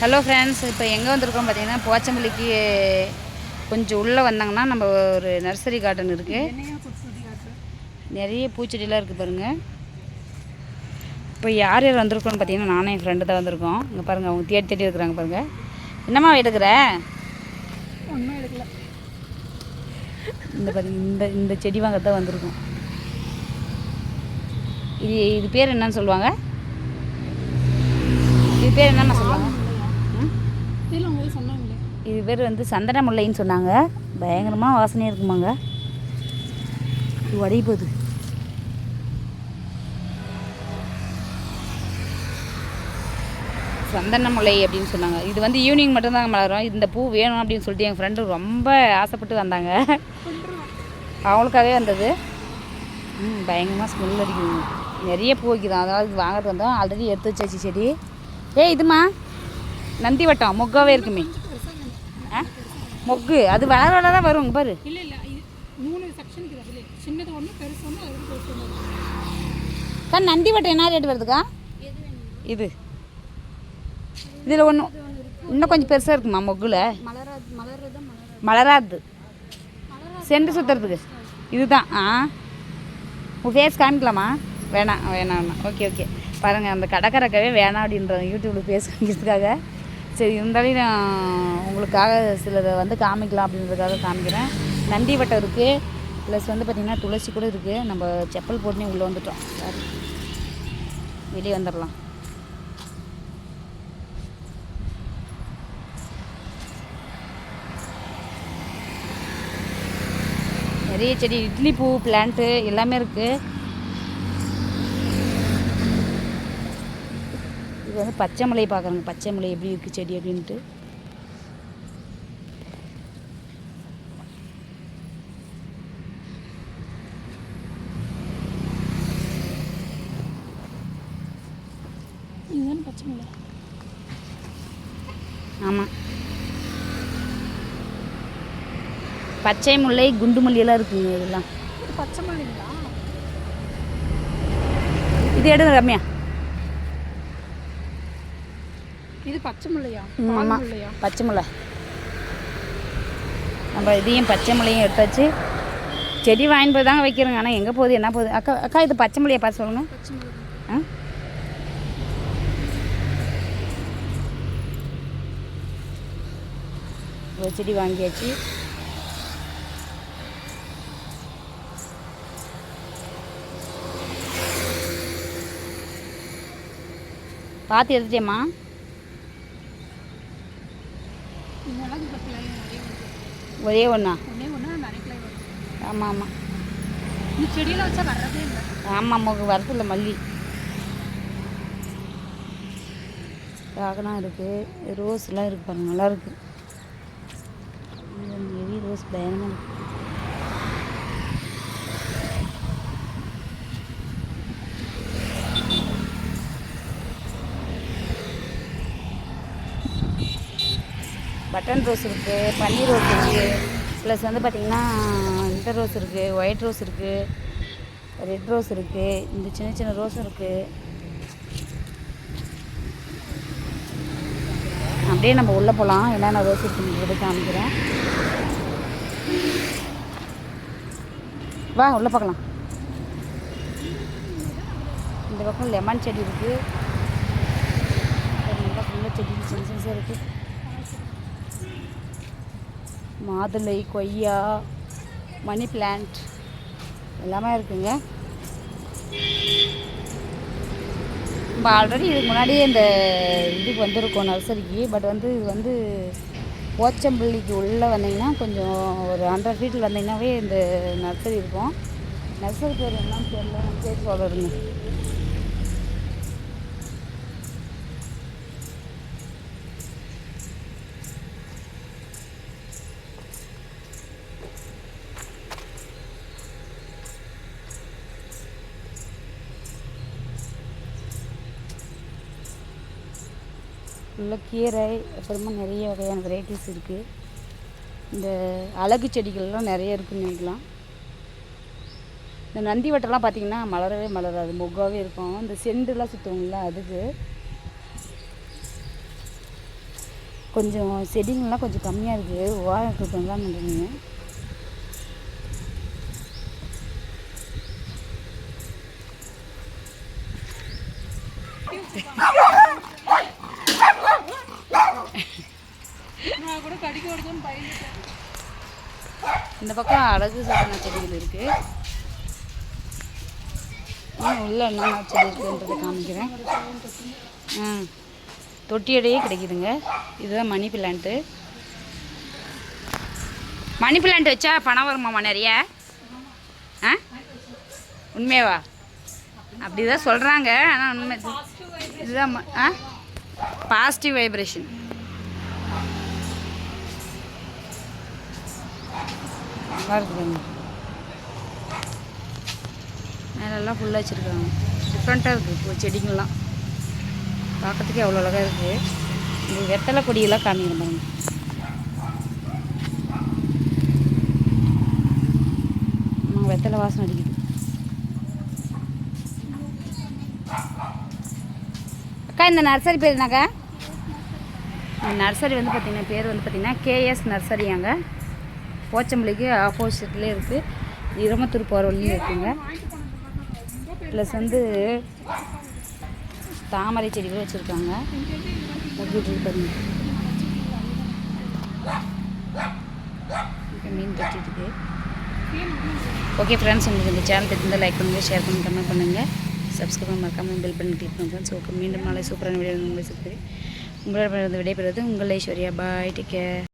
Hello friends இப்போ எங்கே வந்திருக்கோம் பார்த்தீங்கன்னா போச்சம்பள்ளிக்கு கொஞ்சம் உள்ளே வந்தாங்கன்னா நம்ம ஒரு நர்சரி கார்டன் இருக்குது நிறைய பூச்செடிலாம் இருக்குது பாருங்கள் இப்போ யார் யார் வந்திருக்கோன்னு பார்த்தீங்கன்னா நானும் என் ஃப்ரெண்டு தான் வந்திருக்கோம். இங்கே பாருங்கள் அவங்க தேடி தேடி இருக்கிறாங்க பாருங்கள் என்னம்மா எடுக்கிற? ஒன்றும் எடுக்கல. இந்த பாருங்க இந்த இந்த செடி வாங்க தான் வந்திருக்கோம். இது இது பேர் என்னன்னு சொல்லுவாங்க? இது பேர் என்னம்மா சொல்லுவாங்க ம்? தெரியல உங்களே சொன்னாங்களே இது பேர் வந்து சந்தன முல்லைன்னு சொன்னாங்க. பயங்கரமாக வாசனையாக இருக்குமாங்க. இது உடைய போகுது. சந்தன முல்லை அப்படின்னு சொன்னாங்க. இது வந்து ஈவினிங் மட்டும்தாங்க மலரும். இந்த பூ வேணும் அப்படின்னு சொல்லிட்டு என் ஃப்ரெண்டு ரொம்ப ஆசைப்பட்டு வந்தாங்க. அவங்களுக்காகவே வந்தது. ம் பயங்கரமாக ஸ்மெல் அடிக்குதுங்க. நிறைய பூ வைக்குது. அதாவது இது வாங்கிட்டு வந்தோம் ஆல்ரெடி எடுத்து வச்சாச்சு செடி. ஏய் இதுமா நந்தி வட்டம் மொக்காவே இருக்குமே. ஆ? மொக்கு அது வளர வளர தான் வரும் பாரு சார் நந்தி வட்டம் என்ன ரேட் வருதுக்கா இது இதில் ஒன்று இன்னும் கொஞ்சம் பெருசாக இருக்குமா மொக்கில் மலராது செண்டு சுற்றுறதுக்கு இதுதான் ஆ உன் ஃபேஸ் காமிக்கலாமா வேணாம் வேணாம் வேணாம் ஓகே ஓகே பாருங்கள் அந்த கடற்கரைக்கவே வேணாம் அப்படின்றாங்க யூடியூப்பில் ஃபேஸ் காமிக்கிறதுக்காக சரி இருந்தாலும் நான் உங்களுக்காக சிலதை வந்து காமிக்கலாம் அப்படின்றதுக்காக காமிக்கிறேன். நந்தி வட்டம் இருக்குது ப்ளஸ் வந்து பார்த்திங்கன்னா துளசி கூட இருக்குது நம்ம செப்பல் போட்டுனே உள்ளே வந்துட்டோம். சாரி வெளியே வந்துடலாம் நிறைய செடி இட்லி பூ பிளான்ட்டு எல்லாமே இருக்குது இது வந்து பச்சை மலை பார்க்குறாங்க. பச்சை மலை எப்படி இருக்குது செடி அப்படின்ட்டு. இதுதான் பச்சை மலை ஆமாம் பச்சை முல்லை குண்டு மல்லியெல்லாம் இருக்குங்க இதெல்லாம். இது பச்சை மல்லிங்களா? இது எடுங்க ரம்யா. இது பச்சை மல்லியா? ம், பால் ஆமா. முல்லையா? பச்சை முல்லை. நம்ம இதையும் பச்சை முல்லையும் எடுத்தாச்சு செடி வாங்கிட்டு போய் தாங்க வைக்கிறோங்க. ஆனால் எங்கே போகுது என்ன போகுது? அக்கா அக்கா இது பச்சை முல்லையை பார்த்து சொல்லுங்கள் ஆ? ஒரு செடி வாங்கியாச்சு. பார்த்து எடுத்துட்டேம்மா. ஒரே ஒன்றா ஆமாம் ஆமாம் செடியில் வச்சா வர்றதே இல்லை. ஆமாம் நமக்கு வரதில்ல மல்லி. ராகனா இருக்குது ரோஸ்லாம் இருக்குது பாருங்க நல்லா இருக்கு. ஹெவி ரோஸ் பயங்கரமாக இருக்கு. பட்டன் ரோஸ் இருக்குது பன்னீர் ரோஸ் இருக்குது ப்ளஸ் வந்து பார்த்திங்கன்னா இந்த ரோஸ் இருக்குது ஒயிட் ரோஸ் இருக்குது ரெட் ரோஸ் இருக்குது இந்த சின்ன சின்ன ரோஸும் இருக்குது அப்படியே நம்ம உள்ளே போகலாம் என்னென்ன ரோஸ் இருக்குங்கிறது காமிக்கிறேன். வா உள்ளே பார்க்கலாம். இந்த பக்கம் லெமன் செடி இருக்குது நல்லா ஃபுல்லாக செடி சின்ன சின்ன இருக்குது மாதுளை கொய்யா மணி பிளான்ட் எல்லாமே இருக்குங்க. நம்ம ஆல்ரெடி இதுக்கு முன்னாடியே இந்த இதுக்கு வந்திருக்கோம் நர்சரிக்கு. பட் வந்து இது வந்து போச்சம்பள்ளிக்கு உள்ளே வந்தீங்கன்னா கொஞ்சம் ஒரு ஹண்ட்ரட் ஃபீட்டில் வந்தீங்கன்னாவே இந்த நர்சரி இருக்கும். நர்சரி பேர் என்னன்னு தெரியல. பேர் சொல்கிறேங்க உள்ள கீரை அப்புறமா நிறைய வகையான வெரைட்டிஸ் இருக்குது இந்த அழகு செடிகள்லாம் நிறைய இருக்குன்னு நினைக்கலாம். இந்த நந்தி வட்டம்லாம் பார்த்திங்கன்னா மலரவே மலராது மொக்காவே இருக்கும். இந்த செண்டுலாம் சுற்றுவோம்ல அதுக்கு கொஞ்சம் செடிங்கள்லாம் கொஞ்சம் கம்மியாக இருக்குது ஓரம் கொஞ்சம் தான் பண்ணுறீங்க Ha இந்த பக்கம் அழகு சாதன செடிகள் இருக்குது இன்னும் உள்ள என்னென்ன செடி இருக்குன்றதை காமிக்கிறேன். ஆ தொட்டியோடையே கிடைக்குதுங்க. இதுதான் மணி பிளான்ட்டு. மணி பிளான்ட் வச்சா பணம் வருமாம்மா நிறைய? ஆ? உண்மையவா? அப்படி தான் சொல்கிறாங்க ஆனால் உண்மை இதுதான் ஆ? பாசிட்டிவ் வைப்ரேஷன் பாருங்க. மேலெல்லாம் ஃபுல்லாக வச்சுருக்காங்க. டிஃப்ரெண்ட்டாக இருக்குது இப்போ செடிங்கள்லாம் பார்க்கறதுக்கே அவ்வளோ அழகாக இருக்குது இது வெத்தலை கொடியெல்லாம் காமிக்கிறேன் பாருங்க. ஆமாம் வெத்தலை வாசனை அடிக்குது. அக்கா இந்த நர்சரி பேர் என்னக்கா? நர்சரி வந்து பார்த்திங்கன்னா பேர் வந்து பார்த்திங்கன்னா கேஎஸ் நர்சரியாங்க. போச்சம்பள்ளிக்கு ஆப்போசிட்லேயே இருக்குது இரமத்தூர் போகிற வழியும் இருக்குங்க. ப்ளஸ் வந்து தாமரை செடிகளும் வச்சுருக்காங்க. மீன் கட்டிட்டு ஓகே ஃப்ரெண்ட்ஸ் உங்களுக்கு இந்த சேனல் தெரிஞ்சால் லைக் பண்ணுங்கள் ஷேர் பண்ணுங்கள் கமெண்ட் பண்ணுங்கள் சப்ஸ்கிரைப் பண்ண மறக்காமல் பெல் பண்ணி கிளிக் பண்ணுங்கள் ஃப்ரெண்ட்ஸ் ஓகே மீண்டும் நாளை சூப்பரான வீடியோ உங்களை சுற்றி உங்களிடம் விடைபெறுவது உங்கள் ஐஸ்வர்யா. Bye take care